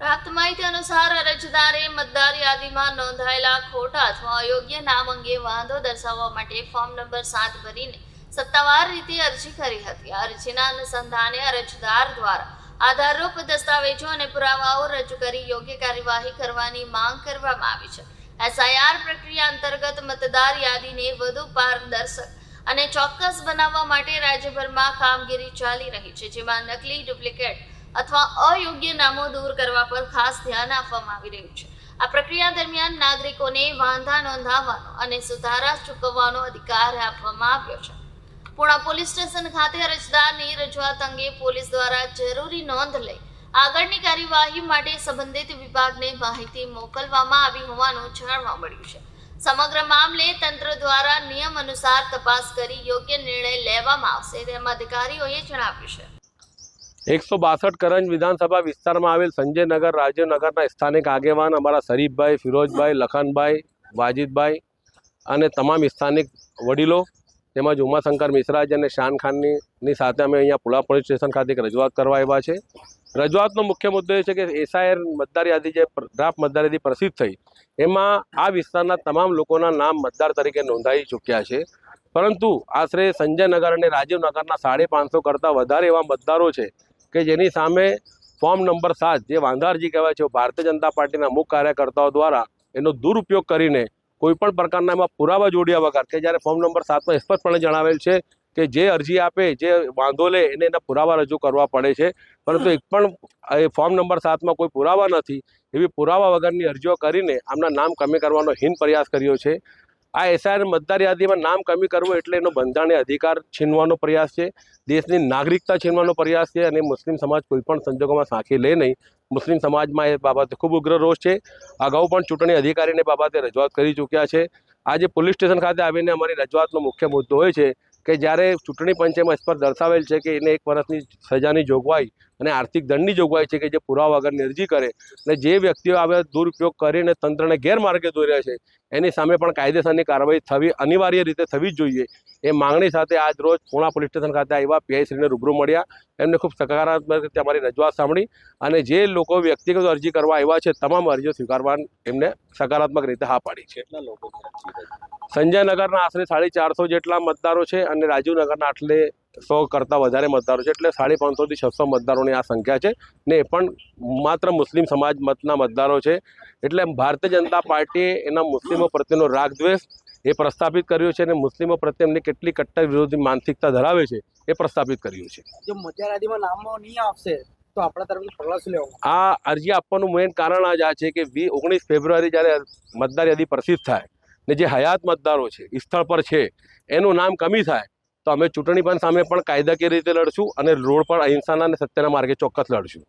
પ્રાપ્ત માહિતી અનુસાર અરજદારે મતદાર યાદીમાં નોંધાયેલા ખોટા અથવા અયોગ્ય નામ અંગે વાંધો દર્શાવવા માટે ફોર્મ નંબર સાત ભરીને સત્તાવાર રીતે અરજી કરી હતી. અરજીના અનુસંધાને અરજદાર દ્વારા આધારરૂપ દસ્તાવેજો અને પુરાવાઓ રજૂ કરી યોગ્ય કાર્યવાહી કરવાની માંગ કરવામાં આવી છે. એસઆઈઆર પ્રક્રિયા અંતર્ગત મતદાર યાદીને વધુ પારદર્શક અને ચોક્કસ બનાવવા માટે રાજ્યભરમાં કામગીરી ચાલી રહી છે, જેમાં નકલી ડુપ્લિકેટ અથવા અયોગ્ય નામો દૂર કરવા પર ખાસ ધ્યાન આપવામાં આવી રહ્યું છે. આ પ્રક્રિયા દરમિયાન નાગરિકોને વાંધા નોંધાવવાનો અને સુધારા ચૂકવવાનો અધિકાર આપવામાં આવ્યો છે. પુણા પોલીસ સ્ટેશન ખાતે અરજદારની રજૂઆત અંગે પોલીસ દ્વારા જરૂરી નોંધ લઈ આગળની કાર્યવાહી માટે સંબંધિત વિભાગને માહિતી મોકલવામાં આવી હોવાનું જાણવા મળ્યું છે. સમગ્ર મામલે તંત્ર દ્વારા નિયમ અનુસાર તપાસ કરી યોગ્ય નિર્ણય લેવામાં આવશે તેમ અધિકારીઓએ જણાવ્યું છે. એકસો બાસઠ કરંજ વિધાનસભા વિસ્તારમાં આવેલ સંજયનગર રાજીવનગરના સ્થાનિક આગેવાન અમારા શરીફભાઈ, ફિરોજભાઈ, લખનભાઈ, વાજીદભાઈ અને તમામ સ્થાનિક વડીલો તેમજ ઉમાશંકર મિશ્રાજ અને શાન ખાનની સાથે અમે અહીંયા પુલા પોલીસ સ્ટેશન ખાતે રજૂઆત કરવા આવ્યા છે. રજૂઆતનો મુખ્ય મુદ્દો એ છે કે એસઆઈઆર મતદાર યાદી જે ડ્રાફ્ટ મતદાર યાદી પ્રસિદ્ધ થઈ, એમાં આ વિસ્તારના તમામ લોકોના નામ મતદાર તરીકે નોંધાઈ ચૂક્યા છે. પરંતુ આશરે સંજયનગર અને રાજીવનગરના સાડી પાંચસો કરતાં વધારે એવા મતદારો છે. કે જેની સામે ફોર્મ નંબર સાત જે વાંધારજી કહેવાય છે, ભારતીય જનતા પાર્ટીના મુખ્ય કાર્યકર્તાઓ દ્વારા એનો દુરુપયોગ કરીને કોઈપણ પ્રકારના એમાં પુરાવા જોડ્યા વગર, કે જ્યારે ફોર્મ નંબર સાતમાં સ્પષ્ટપણે જણાવેલ છે કે જે અરજી આપે, જે વાંધો લે, એને એના પુરાવા રજૂ કરવા પડે છે. પરંતુ એક પણ એ ફોર્મ નંબર સાતમાં કોઈ પુરાવા નથી, એવી પુરાવા વગરની અરજીઓ કરીને આમના નામ કમી કરવાનો હિન પ્રયાસ કર્યો છે. આ એસઆઈઆર મતદાર યાદીમાં નામ કમી કરવું એટલે એનો બંધારણીય અધિકાર છીનવાનો પ્રયાસ છે. દેશની નાગરિકતા છીનવાનો પ્રયાસ છે અને મુસ્લિમ સમાજ કોઈપણ સંજોગોમાં સાંખી લે નહીં. મુસ્લિમ સમાજમાં એ બાબતે ખૂબ ઉગ્ર રોષ છે. અગાઉ પણ ચૂંટણી અધિકારીને બાબતે રજૂઆત કરી ચૂક્યા છે. આજે પોલીસ સ્ટેશન ખાતે આવીને અમારી રજૂઆતનો મુખ્ય મુદ્દો હોય છે કે જ્યારે ચૂંટણી પંચેમાં સ્પષ્ટ દર્શાવેલ છે કે એને એક વર્ષની સજાની જોગવાઈ અને આર્થિક દંડની જોગવાઈ છે કે જે પુરાવા વગરની અરજી કરે અને જે વ્યક્તિઓ આવે દુરુપયોગ કરીને તંત્રને ગેરમાર્ગે દોર્યા છે એની સામે પણ કાયદેસરની કાર્યવાહી થવી અનિવાર્ય રીતે થવી જ જોઈએ. એ માંગણી સાથે આજ રોજ પૂણા પોલીસ સ્ટેશન ખાતે આવ્યા પીઆઈશ્રીને રૂબરૂ મળ્યા. એમને ખૂબ સકારાત્મક રીતે અમારી રજૂઆત સાંભળી અને જે લોકો વ્યક્તિગત અરજી કરવા આવ્યા છે તમામ અરજીઓ સ્વીકારવા એમને સકારાત્મક રીતે હા પાડી છે? સંજયનગરના આશરે સાડી ચારસો જેટલા મતદારો છે અને રાજીવનગરના આટલે સો કરતાં વધારે મતદારો છે. એટલે સાડી પાંચસોથી છસો મતદારોની આ સંખ્યા છે. ને એ પણ માત્ર મુસ્લિમ સમાજ મતના મતદારો છે. એટલે ભારતીય જનતા પાર્ટીએ એના મુસ્લિમો પ્રત્યેનો રાગદ્વેષ એ પ્રસ્થાપિત કર્યો છે અને મુસ્લિમો પ્રત્યે એમની કેટલી કટ્ટર વિરોધી માનસિકતા ધરાવે છે એ પ્રસ્થાપિત કર્યું છે. જો મતદાર નામો નહીં આવશે તો આપણા તરફથી પગલાં શું લેવામાં આ અરજી આપવાનું મેઇન કારણ આ જ આ છે કે વી ઓગણીસ ફેબ્રુઆરી જ્યારે મતદાર યાદી પ્રસિદ્ધ થાય ને જે હયાત મતદારો છે સ્થળ પર છે એનું નામ કમી થાય તો અમે ચૂંટણી પંચ સામે પણ કાયદાકીય રીતે લડશું અને રોડ પર અહિંસાના અને સત્યના માર્ગે ચોક્કસ લડશું.